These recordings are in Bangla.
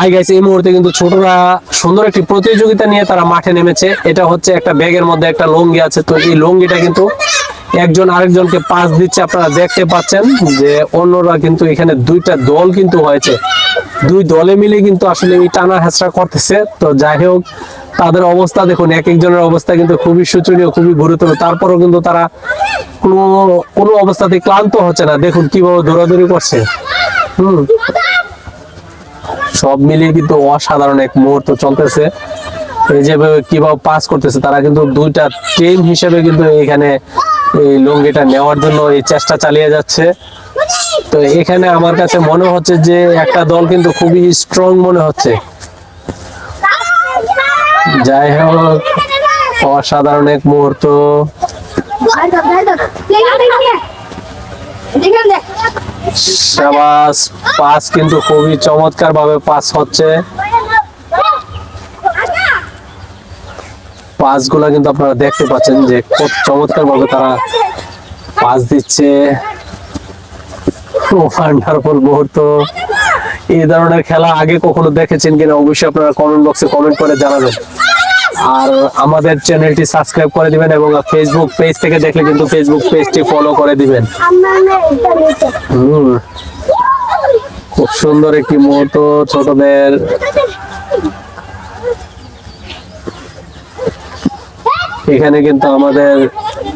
হাই গাইস এই মুহূর্তে কিন্তু ছোটরা সুন্দর একটি প্রতিযোগিতা নিয়ে তারা মাঠে নেমেছে। এটা হচ্ছে একটা ব্যাগের মধ্যে একটা লুঙ্গি আছে। তো এই লুঙ্গিটা কিন্তু একজন আরেকজনকে পাস দিচ্ছে, আপনারা দেখতে পাচ্ছেন যে অন্যরা কিন্তু এখানে দুইটা দল কিন্তু হয়েছে। দুই দলে মিলে কিন্তু আসলে এই টানা হেঁচড়া করতেছে। তো যাই হোক, তাদের অবস্থা দেখুন, এক একজনের অবস্থা কিন্তু খুবই শোচনীয়, খুবই গুরুতর। তারপরেও কিন্তু তারা কোনো কোনো অবস্থাতে ক্লান্ত হচ্ছে না। দেখুন কীভাবে দৌড়াদৌড়ি করছে। হুম। সব মিলিয়ে কিন্তু অসাধারণ এক মুহূর্ত চলতেছে। এই যে কীভাবে পাস করতেছে, তারা কিন্তু দুইটা টিম হিসেবে কিন্তু এখানে এই লুঙ্গিটা নেওয়ার জন্য এই চেষ্টা চালিয়ে যাচ্ছে। তো এখানে আমার কাছে মনে হচ্ছে যে একটা দল কিন্তু খুবই স্ট্রং মনে হচ্ছে। যাই হোক, অসাধারণ এক মুহূর্ত। সাবাস, পাস কিন্তু খুবই চমৎকার ভাবে পাস হচ্ছে। পাসগুলা কিন্তু আপনারা দেখতে পাচ্ছেন যে কত চমৎকার ভাবে তারা পাস দিচ্ছে। ওয়ান্ডারফুল মুহূর্ত। এই ধরনের খেলা আগে কখনো দেখেছেন কিনা অবশ্যই আপনারা কমেন্ট বক্সে কমেন্ট করে জানাবেন। আর আমাদের চ্যানেলটি সাবস্ক্রাইব করে দিবেন এবং ফেসবুক পেজ থেকে দেখলে কিন্তু ফেসবুক পেজটি ফলো করে দিবেন। খুব সুন্দর একটি মুহূর্ত ছোটদের। এখানে কিন্তু আমাদের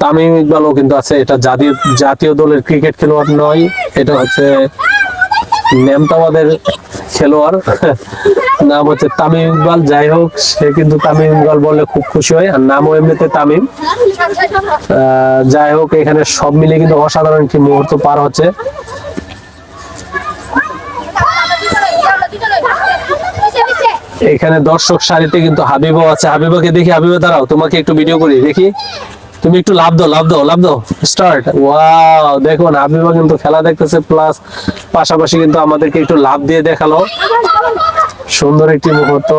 তামিম ইকবালও কিন্তু আছে। এটা জাতীয় জাতীয় দলের ক্রিকেট খেলোয়াড় নয়। এটা হচ্ছে নেমতাবাদের খেলোয়াড়। নাম হচ্ছে তামিম ইকবাল, যাই হোক, সে কিন্তু তামিম ইকবাল বললে খুব খুশি হয়, আর নামও এমনিতে তামিম। যাই হোক, এখানে সব মিলে কিন্তু অসাধারণ একটি মুহূর্ত পার হচ্ছে। এখানে দর্শক সারিতে কিন্তু হাবিবও আছে। হাবিবাকে দেখি, হাবিবা দাঁড়াও, তোমাকে একটু ভিডিও করি, দেখি। তুমি একটু লাভ দাও লাভ দাও লাভ দাও। স্টার্ট ওয়াও দেখুন হাবিবা কিন্তু খেলা দেখতেছে প্লাস পাশাপাশি কিন্তু আমাদেরকে একটু লাভ দিয়ে দেখাল। সুন্দর একটি মুহূর্ত।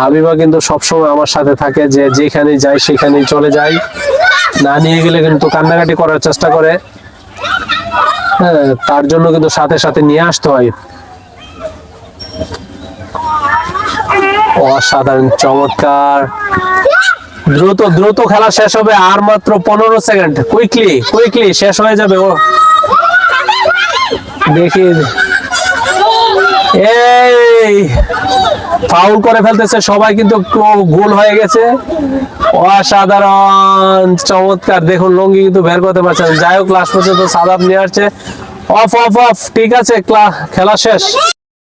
হাবিবা কিন্তু সবসময় আমার সাথে থাকে, যে যেখানে যাই সেখানেই চলে যাই না নিয়ে গেলে কিন্তু কান্নাকাটি করার চেষ্টা করে। হ্যাঁ তার জন্য কিন্তু সাথে সাথে নিয়ে আসতে হয়। অসাধারণ, চমৎকার। দ্রুত দ্রুত খেলা শেষ হবে আর মাত্র পনেরো সেকেন্ড। কুইকলি কুইকলি শেষ হয়ে যাবে ও। দেখি। এই ফাউল করে ফেলতেছে। সবাই কিন্তু গোল হয়ে গেছে। অসাধারণ, চমৎকার। দেখুন, লঙ্গি কিন্তু বের করতে পারছে না। যাই হোক লাস্ট পর্যন্ত সাদাব নিয়ে আসছে। অফ অফ অফ ঠিক আছে খেলা শেষ।